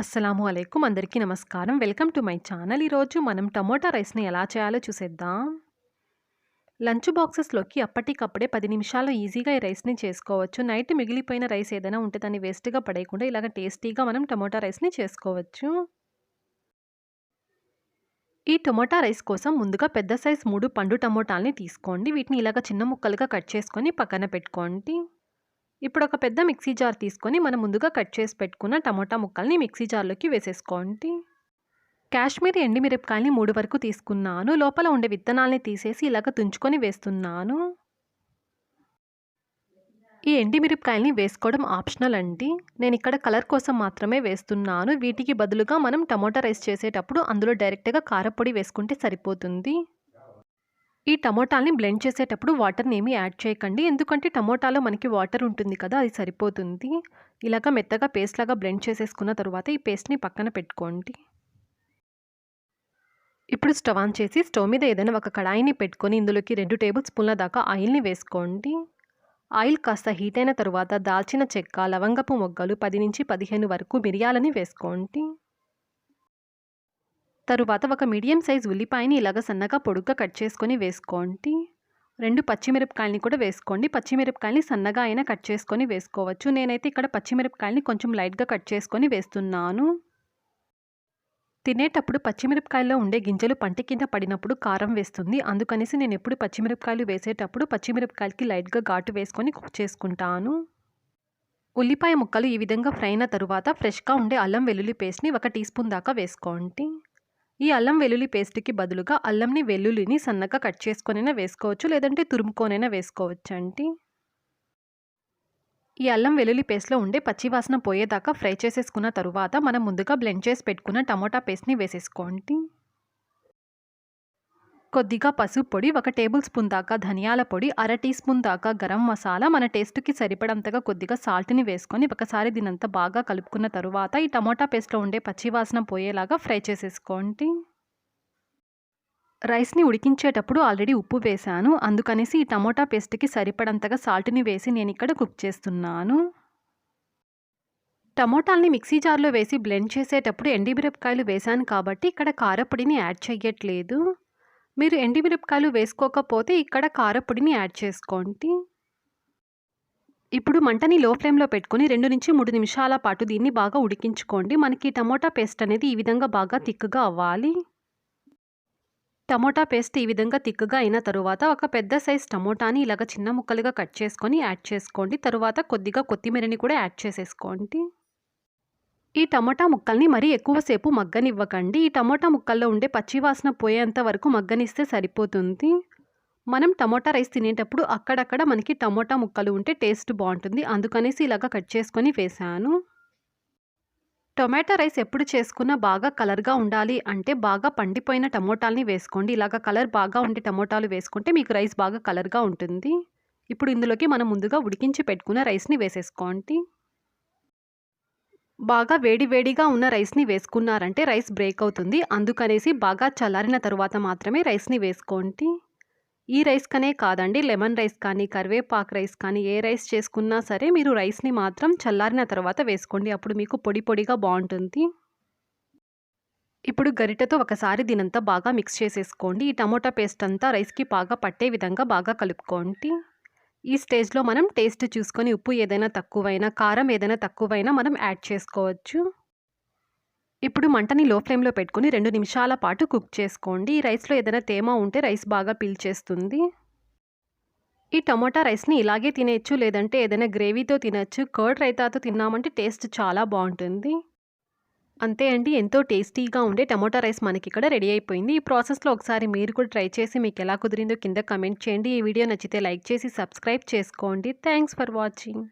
అస్సలాము అలైకుం అందరికీ నమస్కారం. Welcome to my channel. ఈరోజు మనం టమోటా రైస్ని ఎలా చేయాలో చూసేద్దాం. లంచ్ బాక్సెస్లోకి అప్పటికప్పుడే పది నిమిషాల్లో ఈజీగా ఈ రైస్ని చేసుకోవచ్చు. నైట్ మిగిలిపోయిన రైస్ ఏదైనా ఉంటే దాన్ని వేస్ట్గా పడేయకుండా ఇలాగ టేస్టీగా మనం టమోటా రైస్ని చేసుకోవచ్చు. ఈ టమోటా రైస్ కోసం ముందుగా పెద్ద సైజ్ మూడు పండు టమోటాలని తీసుకోండి. వీటిని ఇలాగ చిన్న ముక్కలుగా కట్ చేసుకొని పక్కన పెట్టుకోండి. ఇప్పుడు ఒక పెద్ద మిక్సీ జార్ తీసుకొని మనం ముందుగా కట్ చేసి పెట్టుకున్న టమోటా ముక్కల్ని మిక్సీ జార్లోకి వేసేసుకోండి. కాశ్మీరీ ఎండిమిరపకాయల్ని మూడు వరకు తీసుకున్నాను. లోపల ఉండే విత్తనాల్ని తీసేసి ఇలాగ తుంచుకొని వేస్తున్నాను. ఈ ఎండిమిరపకాయల్ని వేసుకోవడం ఆప్షనల్ అండి. నేను ఇక్కడ కలర్ కోసం మాత్రమే వేస్తున్నాను. వీటికి బదులుగా మనం టమోటా రైస్ చేసేటప్పుడు అందులో డైరెక్ట్గా కారపొడి వేసుకుంటే సరిపోతుంది. ఈ టమోటాల్ని బ్లెండ్ చేసేటప్పుడు వాటర్ని ఏమీ యాడ్ చేయకండి. ఎందుకంటే టమోటాలో మనకి వాటర్ ఉంటుంది కదా అది సరిపోతుంది. ఇలాగ మెత్తగా పేస్ట్ లాగా బ్లెండ్ చేసేసుకున్న తర్వాత ఈ పేస్ట్ని పక్కన పెట్టుకోండి. ఇప్పుడు స్టవ్ ఆన్ చేసి స్టవ్ మీద ఏదైనా ఒక కడాయిని పెట్టుకొని ఇందులోకి రెండు టేబుల్ స్పూన్ల దాకా ఆయిల్ని వేసుకోండి. ఆయిల్ కాస్త హీట్ అయిన తర్వాత దాల్చిన చెక్క లవంగపు మొగ్గలు పది నుంచి పదిహేను వరకు మిరియాలని వేసుకోండి. తరువాత ఒక మీడియం సైజ్ ఉల్లిపాయని ఇలాగ సన్నగా పొడుగ్గా కట్ చేసుకొని వేసుకోండి. రెండు పచ్చిమిరపకాయలని కూడా వేసుకోండి. పచ్చిమిరపకాయలని సన్నగా అయినా కట్ చేసుకొని వేసుకోవచ్చు. నేనైతే ఇక్కడ పచ్చిమిరపకాయలని కొంచెం లైట్గా కట్ చేసుకొని వేస్తున్నాను. తినేటప్పుడు పచ్చిమిరపకాయల్లో ఉండే గింజలు పంట కింద పడినప్పుడు కారం వేస్తుంది. అందుకనేసి నేను ఎప్పుడు పచ్చిమిరపకాయలు వేసేటప్పుడు పచ్చిమిరపకాయలకి లైట్గా ఘాటు వేసుకొని కుక్ చేసుకుంటాను. ఉల్లిపాయ ముక్కలు ఈ విధంగా ఫ్రై అయిన తరువాత ఫ్రెష్గా ఉండే అల్లం వెల్లుల్లి పేస్ట్ని ఒక టీ స్పూన్ దాకా వేసుకోండి. ఈ అల్లం వెల్లుల్లి పేస్ట్కి బదులుగా అల్లంని వెల్లుల్లిని సన్నగా కట్ చేసుకొనైనా వేసుకోవచ్చు లేదంటే తురుముకొనైనా వేసుకోవచ్చు అండి ఈ అల్లం వెల్లుల్లి పేస్ట్లో ఉండే పచ్చివాసన పోయేదాకా ఫ్రై చేసేసుకున్న తరువాత మనం ముందుగా బ్లెండ్ చేసి పెట్టుకున్న టమోటా పేస్ట్ని వేసేసుకోండి. కొద్దిగా పసుపు పొడి ఒక టేబుల్ స్పూన్ దాకా ధనియాల పొడి అర టీ స్పూన్ దాకా గరం మసాలా. మన టేస్ట్కి సరిపడంతగా కొద్దిగా సాల్ట్ని వేసుకొని ఒకసారి దీనంతా బాగా కలుపుకున్న తరువాత ఈ టమోటా పేస్ట్లో ఉండే పచ్చివాసన పోయేలాగా ఫ్రై చేసేసుకోండి. రైస్ని ఉడికించేటప్పుడు ఆల్రెడీ ఉప్పు వేశాను. అందుకనేసి ఈ టమోటా పేస్ట్కి సరిపడంతగా సాల్ట్ని వేసి నేను ఇక్కడ కుక్ చేస్తున్నాను. టమోటాల్ని మిక్సీ జార్లో వేసి బ్లెండ్ చేసేటప్పుడు ఎండిమిరపకాయలు వేశాను కాబట్టి ఇక్కడ కారపొడిని యాడ్ చేయట్లేదు మీరు ఎండిమిరపకాయలు వేసుకోకపోతే ఇక్కడ కారపొడిని యాడ్ చేసుకోండి. ఇప్పుడు మంటని లో ఫ్లేమ్లో పెట్టుకొని రెండు నుంచి మూడు నిమిషాల పాటు దీన్ని బాగా ఉడికించుకోండి. మనకి టమోటా పేస్ట్ అనేది ఈ విధంగా బాగా తిక్కుగా అవ్వాలి. టమోటా పేస్ట్ ఈ విధంగా తిక్కుగా అయిన తరువాత ఒక పెద్ద సైజ్ టమోటాని ఇలాగ చిన్న ముక్కలుగా కట్ చేసుకొని యాడ్ చేసుకోండి. తరువాత కొద్దిగా కొత్తిమీరని కూడా యాడ్ చేసేసుకోండి. ఈ టమోటా ముక్కల్ని మరీ ఎక్కువసేపు మగ్గనివ్వకండి. ఈ టమోటా ముక్కల్లో ఉండే పచ్చివాసన పోయేంత వరకు మగ్గనిస్తే సరిపోతుంది. మనం టమోటా రైస్ తినేటప్పుడు అక్కడక్కడ మనకి టమోటా ముక్కలు ఉంటే టేస్ట్ బాగుంటుంది. అందుకనేసి ఇలాగ కట్ చేసుకొని వేసాను టొమాటో రైస్ ఎప్పుడు చేసుకున్నా బాగా కలర్గా ఉండాలి అంటే బాగా పండిపోయిన టమోటాలని వేసుకోండి. ఇలాగ కలర్ బాగా ఉండే టమోటాలు వేసుకుంటే మీకు రైస్ బాగా కలర్గా ఉంటుంది. ఇప్పుడు ఇందులోకి మనం ముందుగా ఉడికించి పెట్టుకున్న రైస్ని వేసేసుకోండి. బాగా వేడివేడిగా ఉన్న రైస్ని వేసుకున్నారంటే రైస్ బ్రేక్ అవుతుంది. అందుకనేసి బాగా చల్లారిన తరువాత మాత్రమే రైస్ని వేసుకోండి. ఈ రైస్ కనే కాదండి లెమన్ రైస్ కానీ కరివేపాకు రైస్ కానీ ఏ రైస్ చేసుకున్నా సరే మీరు రైస్ని మాత్రం చల్లారిన తర్వాత వేసుకోండి. అప్పుడు మీకు పొడి పొడిగా బాగుంటుంది. ఇప్పుడు గరిటతో ఒకసారి దీనంతా బాగా మిక్స్ చేసేసుకోండి. ఈ టమోటా పేస్ట్ అంతా రైస్కి బాగా పట్టే విధంగా బాగా కలుపుకోండి. ఈ స్టేజ్లో మనం టేస్ట్ చూసుకొని ఉప్పు ఏదైనా తక్కువైనా కారం ఏదైనా తక్కువైనా మనం యాడ్ చేసుకోవచ్చు. ఇప్పుడు మంటని లో ఫ్లేమ్లో పెట్టుకుని రెండు నిమిషాల పాటు కుక్ చేసుకోండి. ఈ రైస్లో ఏదైనా తేమ ఉంటే రైస్ బాగా పీల్చేస్తుంది ఈ టమోటా రైస్ని ఇలాగే తినేయచ్చు లేదంటే ఏదైనా గ్రేవీతో తినచ్చు కర్డ్ రైతాతో తిన్నామంటే టేస్ట్ చాలా బాగుంటుంది. అంతే అండి ఎంతో టేస్టీగా ఉండే టమోటా రైస్ మనకి ఇక్కడ రెడీ అయిపోయింది. ఈ ప్రాసెస్లో ఒకసారి మీరు కూడా ట్రై చేసి మీకు ఎలా కుదిరిందో కింద కమెంట్ చేయండి. ఈ వీడియో నచ్చితే లైక్ చేసి సబ్స్క్రైబ్ చేసుకోండి. Thanks for watching.